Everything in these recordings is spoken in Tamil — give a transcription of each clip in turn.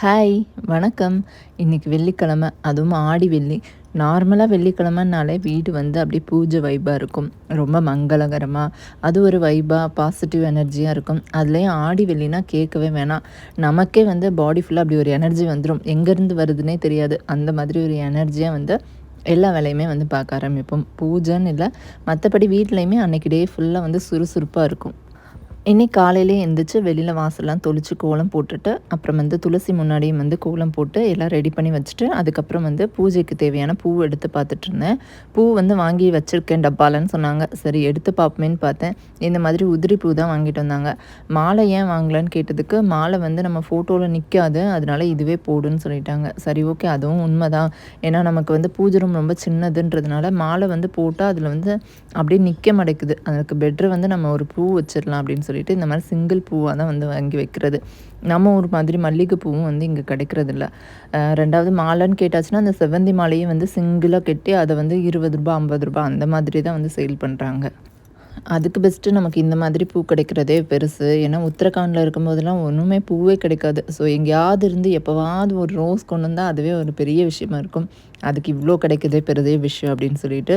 ஹாய் வணக்கம். இன்றைக்கி வெள்ளிக்கிழமை அதுவும் ஆடி வெள்ளி. நார்மலாக வெள்ளிக்கிழமைனாலே வீடு வந்து அப்படியே பூஜை வைப்பாக இருக்கும். ரொம்ப மங்களகரமாக அது ஒரு வைபாக பாசிட்டிவ் எனர்ஜியாக இருக்கும். அதுலேயும் ஆடி வெள்ளினா கேட்கவே வேணாம். நமக்கே வந்து பாடி ஃபுல்லாக அப்படி ஒரு எனர்ஜி வந்துடும் எங்கேருந்து வருதுன்னே தெரியாது. அந்த மாதிரி ஒரு எனர்ஜியாக வந்து எல்லா வேலையுமே வந்து பார்க்க ஆரம்பிப்போம். பூஜைன்னு இல்லை. மற்றபடி வீட்லேயுமே அன்றைக்கி டே ஃபுல்லாக வந்து சுறுசுறுப்பாக இருக்கும். இன்னைக்கு காலையிலே எழுந்திரிச்சு வெளியில் வாசல்லாம் தொளிச்சு கோலம் போட்டுட்டு அப்புறம் வந்து துளசி முன்னாடியும் வந்து கோலம் போட்டு எல்லாம் ரெடி பண்ணி வச்சுட்டு அதுக்கப்புறம் வந்து பூஜைக்கு தேவையான பூ எடுத்து பார்த்துட்டு இருந்தேன். பூ வந்து வாங்கி வச்சுருக்கேன் டப்பாலன்னு சொன்னாங்க. சரி எடுத்து பார்ப்போமேன்னு பார்த்தேன். இந்த மாதிரி உதிரி பூ தான் வாங்கிட்டு வந்தாங்க. மாலை ஏன் வாங்கலான்னு கேட்டதுக்கு மாலை வந்து நம்ம ஃபோட்டோவில் நிற்காது அதனால இதுவே போடுன்னு சொல்லிட்டாங்க. சரி ஓகே அதுவும் உண்மை தான் ஏன்னா நமக்கு வந்து பூஜை ரூம் ரொம்ப சின்னதுன்றதுனால மாலை வந்து போட்டால் அதில் வந்து அப்படியே நிற்க மாட்டேங்குது. அதுக்கு பெட்ரு வந்து நம்ம ஒரு பூ வச்சிடலாம் அப்படின்னு சொல்லி சொல்லிட்டு இந்த மாதிரி சிங்கிள் பூவாக தான் வந்து வாங்கி வைக்கிறது. நம்ம ஒரு மாதிரி மல்லிகை பூவும் வந்து இங்கே கிடைக்கிறது இல்லை ரெண்டாவது மாலைன்னு கேட்டாச்சுன்னா அந்த செவ்வந்தி மாலையும் வந்து சிங்கிளாக கட்டி அதை வந்து இருபது ரூபா ஐம்பது ரூபா அந்த மாதிரி தான் வந்து சேல் பண்ணுறாங்க அதுக்கு பெஸ்ட்டு நமக்கு இந்த மாதிரி பூ கிடைக்கிறதே பெருசு. ஏன்னா உத்தரகாண்டில் இருக்கும்போதெல்லாம் ஒன்றுமே பூவே கிடைக்காது. ஸோ எங்கேயாவது இருந்து எப்போவாவது ஒரு ரோஸ் கொண்டு வந்தால் அதுவே ஒரு பெரிய விஷயமா இருக்கும். அதுக்கு இவ்வளோ கிடைக்கிறதே பெருதே விஷயம் அப்படின்னு சொல்லிட்டு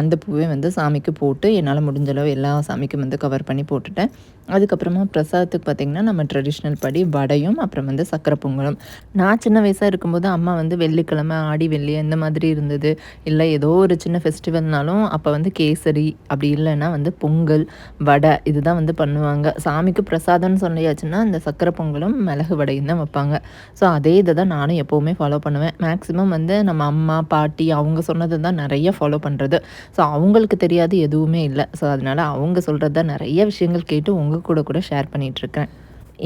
அந்த பூவே வந்து சாமிக்கு போட்டு என்னால் முடிஞ்சளவு எல்லா சாமிக்கும் வந்து கவர் பண்ணி போட்டுட்டேன். அதுக்கப்புறமா பிரசாதத்துக்கு பார்த்திங்கன்னா நம்ம ட்ரெடிஷ்னல் படி வடையும் அப்புறம் வந்து சக்கரை பொங்கலும். நான் சின்ன வயசாக இருக்கும்போது அம்மா வந்து வெள்ளிக்கிழமை ஆடி வெள்ளி அந்த மாதிரி இருந்தது. இல்லை ஏதோ ஒரு சின்ன ஃபெஸ்டிவல்னாலும் அப்போ வந்து கேசரி அப்படி இல்லைன்னா வந்து பொங்கல் வடை இதுதான் வந்து பண்ணுவாங்க. சாமிக்கு பிரசாதம்னு சொல்லியாச்சுன்னா அந்த சக்கரை பொங்கலும் மிளகு வடையும் தான் வைப்பாங்க. ஸோ அதே இதை தான் நானும் எப்போவுமே ஃபாலோ பண்ணுவேன். மேக்ஸிமம் வந்து நம்ம அம்மா அம்மா பாட்டி அவங்க சொன்னது தான் நிறைய ஃபாலோ பண்ணுறது ஸோ அவங்களுக்கு தெரியாது எதுவுமே இல்லை. ஸோ அதனால் அவங்க சொல்கிறது தான் நிறைய விஷயங்கள் கேட்டு உங்கள் கூட கூட ஷேர் பண்ணிகிட்ருக்கேன்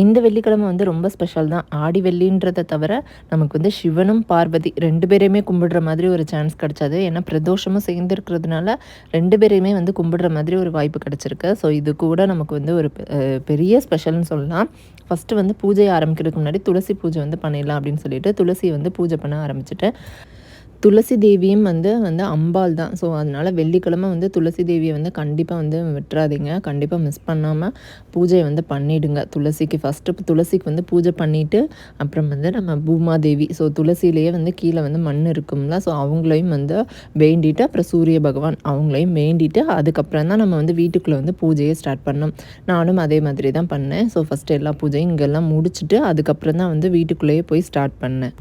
இந்த வெள்ளிக்கிழமை வந்து ரொம்ப ஸ்பெஷல் தான். ஆடி வெள்ளின்றதை தவிர நமக்கு வந்து சிவனும் பார்வதி ரெண்டு பேரையுமே கும்பிடுற மாதிரி ஒரு சான்ஸ் கிடச்சாது. ஏன்னா பிரதோஷமும் சேர்ந்துருக்கிறதுனால ரெண்டு பேரையுமே வந்து கும்பிடுற மாதிரி ஒரு வாய்ப்பு கிடச்சிருக்கு. ஸோ இது கூட நமக்கு வந்து ஒரு பெரிய ஸ்பெஷல்னு சொல்லலாம். ஃபஸ்ட்டு வந்து பூஜை ஆரம்பிக்கிறதுக்கு முன்னாடி துளசி பூஜை வந்து பண்ணிடலாம் அப்படின்னு சொல்லிட்டு துளசி வந்து பூஜை பண்ண ஆரம்பிச்சுட்டு துளசி தேவியும் வந்து வந்து அம்பாள் தான். ஸோ அதனால் வெள்ளிக்கிழமை வந்து துளசி தேவியை வந்து கண்டிப்பாக வந்து விட்டுறாதீங்க. கண்டிப்பாக மிஸ் பண்ணாமல் பூஜையை வந்து பண்ணிவிடுங்க துளசிக்கு ஃபஸ்ட்டு துளசிக்கு வந்து பூஜை பண்ணிவிட்டு அப்புறம் வந்து நம்ம பூமாதேவி. ஸோ துளசிலேயே வந்து கீழே வந்து மண் இருக்கும்ல. ஸோ அவங்களையும் வந்து வேண்டிட்டு அப்புறம் சூரிய பகவான் அவங்களையும் வேண்டிட்டு அதுக்கப்புறம் தான் நம்ம வந்து வீட்டுக்குள்ளே வந்து பூஜையை ஸ்டார்ட் பண்ணோம் நானும் அதே மாதிரி தான் பண்ணேன். ஸோ ஃபஸ்ட்டு எல்லா பூஜையும் இங்கெல்லாம் முடிச்சுட்டு அதுக்கப்புறம் தான் வந்து வீட்டுக்குள்ளேயே போய் ஸ்டார்ட் பண்ணேன்.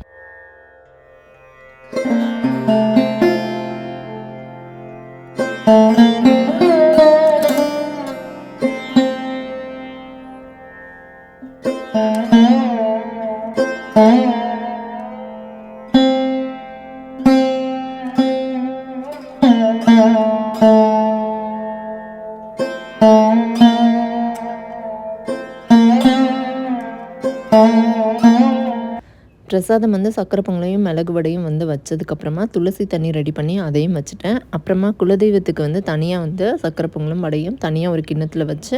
பிரசாதம் வந்து சக்கரை பொங்கலையும் மிளகு வடையும் வந்து வச்சதுக்கப்புறமா துளசி தண்ணி ரெடி பண்ணி அதையும் வச்சுட்டேன். அப்புறமா குலதெய்வத்துக்கு வந்து தனியாக வந்து சக்கரை பொங்கலும் வடையும் தனியாக ஒரு கிண்ணத்தில் வச்சு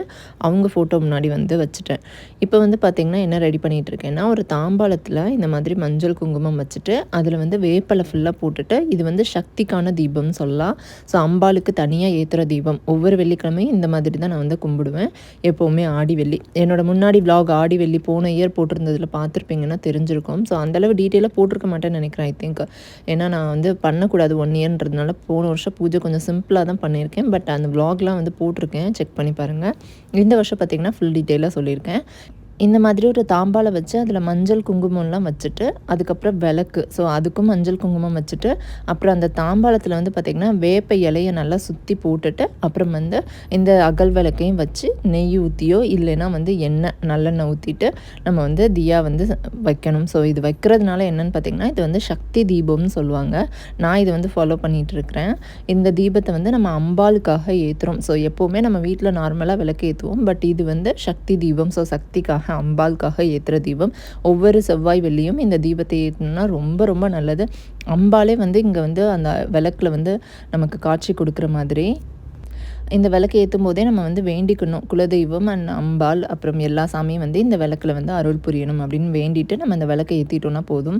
அவங்க ஃபோட்டோ முன்னாடி வந்து வச்சுட்டேன். இப்போ வந்து பார்த்திங்கன்னா என்ன ரெடி பண்ணிகிட்டு இருக்கேன்னா ஒரு தாம்பாளத்தில் இந்த மாதிரி மஞ்சள் குங்குமம் வச்சுட்டு அதில் வந்து வேப்பலை ஃபுல்லாக போட்டுட்டு இது வந்து சக்திக்கான தீபம்னு சொல்லலாம். ஸோ அம்பாளுக்கு தனியாக ஏற்றுற தீபம். ஒவ்வொரு வெள்ளிக்கிழமையும் இந்த மாதிரி தான் நான் வந்து கும்பிடுவேன். எப்போவுமே ஆடி வெள்ளி. என்னோட முன்னாடி விலாக் ஆடி வெள்ளி போன இயர் போட்டிருந்ததில் பார்த்துருப்பீங்கன்னா தெரிஞ்சிருக்கும். ஸோ அந்தளவு டீட்டெயிலாக போட்டிருக்க மாட்டேன்னு நினைக்கிறேன் ஐ திங்க் ஏன்னா நான் வந்து பண்ணக்கூடாது ஒன் இயர்ன்றதுனால போன வருஷம் பூஜை கொஞ்சம் சிம்பிளாக தான் பண்ணியிருக்கேன். பட் அந்த வ்ளாக்லாம் வந்து போட்டிருக்கேன். செக் பண்ணி பாருங்கள் இந்த வருஷம் பார்த்திங்கன்னா ஃபுல் டீட்டெயிலாக சொல்லியிருக்கேன். இந்த மாதிரி ஒரு தாம்பாலை வச்சு அதில் மஞ்சள் குங்குமம்லாம் வச்சுட்டு அதுக்கப்புறம் விளக்கு. ஸோ அதுக்கும் மஞ்சள் குங்குமம் வச்சுட்டு அப்புறம் அந்த தாம்பாளத்தில் வந்து பார்த்திங்கன்னா வேப்ப இலையை நல்லா சுற்றி போட்டுட்டு அப்புறம் வந்து இந்த அகல் விளக்கையும் வச்சு நெய் ஊற்றியோ இல்லைன்னா வந்து எண்ணெய் நல்லெண்ணெய் ஊற்றிட்டு நம்ம வந்து தியா வந்து வைக்கணும். ஸோ இது வைக்கிறதுனால என்னென்னு பார்த்திங்கன்னா இது வந்து சக்தி தீபம்னு சொல்லுவாங்க. நான் இதை வந்து ஃபாலோ பண்ணிகிட்டு இருக்கிறேன் இந்த தீபத்தை வந்து நம்ம அம்பாளுக்காக ஏற்றுறோம் ஸோ எப்போவுமே நம்ம வீட்டில் நார்மலாக விளக்கு ஏற்றுவோம் பட் இது வந்து சக்தி தீபம். ஸோ சக்திக்காக அம்பாளுக்காக ஏற்றுற தீபம். ஒவ்வொரு செவ்வாய் வெள்ளியும் இந்த தீபத்தை ஏற்றினா ரொம்ப ரொம்ப நல்லது. அம்பாலே வந்து இங்கே வந்து அந்த விளக்கில் வந்து நமக்கு காட்சி கொடுக்குற மாதிரி இந்த விளக்கு ஏற்றும் போதே நம்ம வந்து வேண்டிக்கணும். குலதெய்வம் அண்ட் அம்பாள் அப்புறம் எல்லா சாமியும் வந்து இந்த விளக்கில் வந்து அருள் புரியணும் அப்படின்னு வேண்டிட்டு நம்ம இந்த விளக்கை ஏற்றிட்டோம்னா போதும்.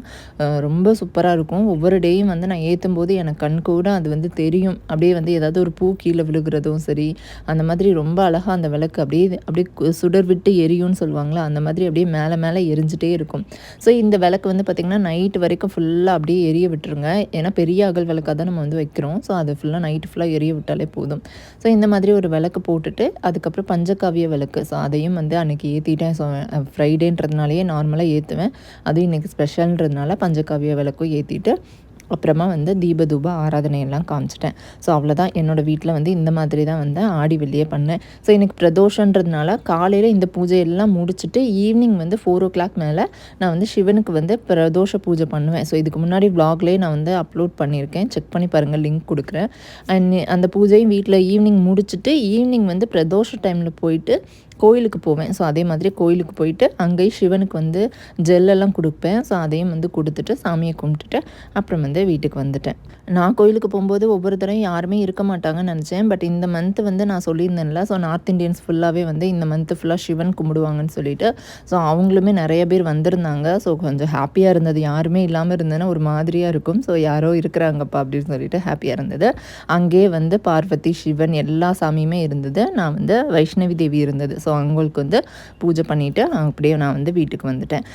ரொம்ப சூப்பராக இருக்கும். ஒவ்வொரு டேயும் வந்து நான் ஏற்றும் போது எனக்கு கண் கூட அது வந்து தெரியும். அப்படியே வந்து ஏதாவது ஒரு பூ கீழே விழுகிறதும் சரி அந்த மாதிரி ரொம்ப அழகாக அந்த விளக்கு அப்படியே அப்படியே சுடர் விட்டு எரியும்னு சொல்லுவாங்களா அந்த மாதிரி அப்படியே மேலே மேலே எரிஞ்சிட்டே இருக்கும். ஸோ இந்த விளக்கு வந்து பார்த்திங்கன்னா நைட்டு வரைக்கும் ஃபுல்லாக அப்படியே எரிய விட்டுருங்க. ஏன்னா பெரிய அகல் விளக்காக தான் நம்ம வந்து வைக்கிறோம். ஸோ அது ஃபுல்லாக நைட்டு ஃபுல்லாக எரிய விட்டாலே போதும். ஸோ இந்த மாதிரி ஒரு விளக்கு போட்டுட்டு அதுக்கப்புறம் பஞ்சகாவிய விளக்கு. ஸோ அதையும் வந்து அன்றைக்கி ஏற்றிட்டேன் ஸோ ஃப்ரைடேன்றதுனாலேயே நார்மலாக ஏற்றுவேன் அதுவும் இன்றைக்கி ஸ்பெஷல்ன்றதுனால பஞ்சகாவிய விளக்கும் ஏற்றிட்டு அப்புறமா வந்து தீப தூப ஆராதனையெல்லாம் காமிச்சிட்டேன். ஸோ அவ்வளோதான் என்னோடய வீட்டில் வந்து இந்த மாதிரி தான் வந்து ஆடி வெள்ளியே பண்ணேன். ஸோ எனக்கு பிரதோஷன்றதுனால காலையில் இந்த பூஜையெல்லாம் முடிச்சுட்டு ஈவினிங் வந்து ஃபோர் ஓ கிளாக் மேலே நான் வந்து சிவனுக்கு வந்து பிரதோஷ பூஜை பண்ணுவேன். ஸோ இதுக்கு முன்னாடி வ்ளாக்லேயே நான் வந்து அப்லோட் பண்ணியிருக்கேன். செக் பண்ணி பாருங்கள் லிங்க் கொடுக்குறேன். அண்ட் அந்த பூஜையும் வீட்டில் ஈவினிங் முடிச்சுட்டு ஈவினிங் வந்து பிரதோஷ டைமில் போயிட்டு கோயிலுக்கு போவேன். ஸோ அதே மாதிரி கோயிலுக்கு போயிட்டு அங்கேயும் சிவனுக்கு வந்து ஜெல்லெல்லாம் கொடுப்பேன். ஸோ அதையும் வந்து கொடுத்துட்டு சாமியை கும்பிட்டுட்டு அப்புறம் வந்து வீட்டுக்கு வந்துட்டேன். நான் கோயிலுக்கு போகும்போது ஒவ்வொரு தடவையும் யாருமே இருக்க மாட்டாங்கன்னு நினச்சேன். பட் இந்த மந்த்து வந்து நான் சொல்லியிருந்தேன்ல ஸோ நார்த் இந்தியன்ஸ் ஃபுல்லாகவே வந்து இந்த மந்த்து ஃபுல்லாக சிவன் கும்பிடுவாங்கன்னு சொல்லிட்டு ஸோ அவங்களுமே நிறைய பேர் வந்திருந்தாங்க. ஸோ கொஞ்சம் ஹாப்பியாக இருந்தது. யாருமே இல்லாமல் இருந்ததுன்னா ஒரு மாதிரியாக இருக்கும். ஸோ யாரோ இருக்கிறாங்கப்பா அப்படின்னு சொல்லிட்டு ஹாப்பியாக இருந்தது. அங்கேயே வந்து பார்வதி சிவன் எல்லா சாமியுமே இருந்தது. நான் வந்து வைஷ்ணவி தேவி இருந்தது. ஸோ அவங்களுக்கு வந்து பூஜை பண்ணிவிட்டு அப்படியே நான் வந்து வீட்டுக்கு வந்துட்டேன்.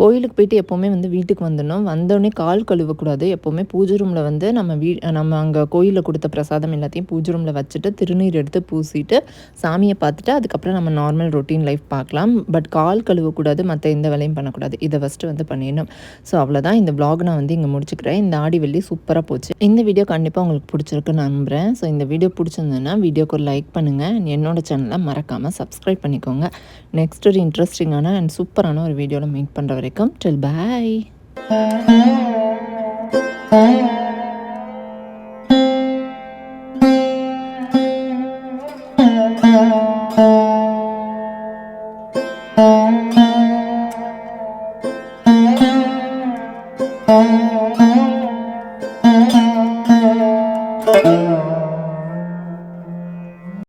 கோயிலுக்கு போயிட்டு எப்போவுமே வந்து வீட்டுக்கு வந்துடணும். வந்தோடனே கால் கழுவக்கூடாது. எப்போவுமே பூஜை ரூமில் வந்து நம்ம வீ நம்ம அங்கே கோயிலில் கொடுத்த பிரசாதம் எல்லாத்தையும் பூஜை ரூமில் வச்சுட்டு திருநீர் எடுத்து பூசிட்டு சாமியை பார்த்துட்டு அதுக்கப்புறம் நம்ம நார்மல் ரொட்டீன் லைஃப் பார்க்கலாம். பட் கால் கழுவக்கூடாது மற்ற எந்த வேலையும் பண்ணக்கூடாது. இதை ஃபஸ்ட்டு வந்து பண்ணிடணும். ஸோ அவ்வளோதான் இந்த வ்ளாக் நான் வந்து இங்கே முடிச்சுக்கிறேன். இந்த ஆடி வெள்ளி சூப்பராக போச்சு. இந்த வீடியோ கண்டிப்பாக உங்களுக்கு பிடிச்சிருக்கு நம்புகிறேன் ஸோ இந்த வீடியோ பிடிச்சிருந்ததுன்னா வீடியோக்கு ஒரு லைக் பண்ணுங்கள் என்னோடய சேனலை மறக்காமல் சப்ஸ்கிரைப் பண்ணிக்கோங்க. நெக்ஸ்ட் ஒரு இன்ட்ரெஸ்டிங்கான அண்ட் சூப்பரான ஒரு வீடியோவில் மீட் பண்ணுறேன் வரைக்கும் டில் பாய்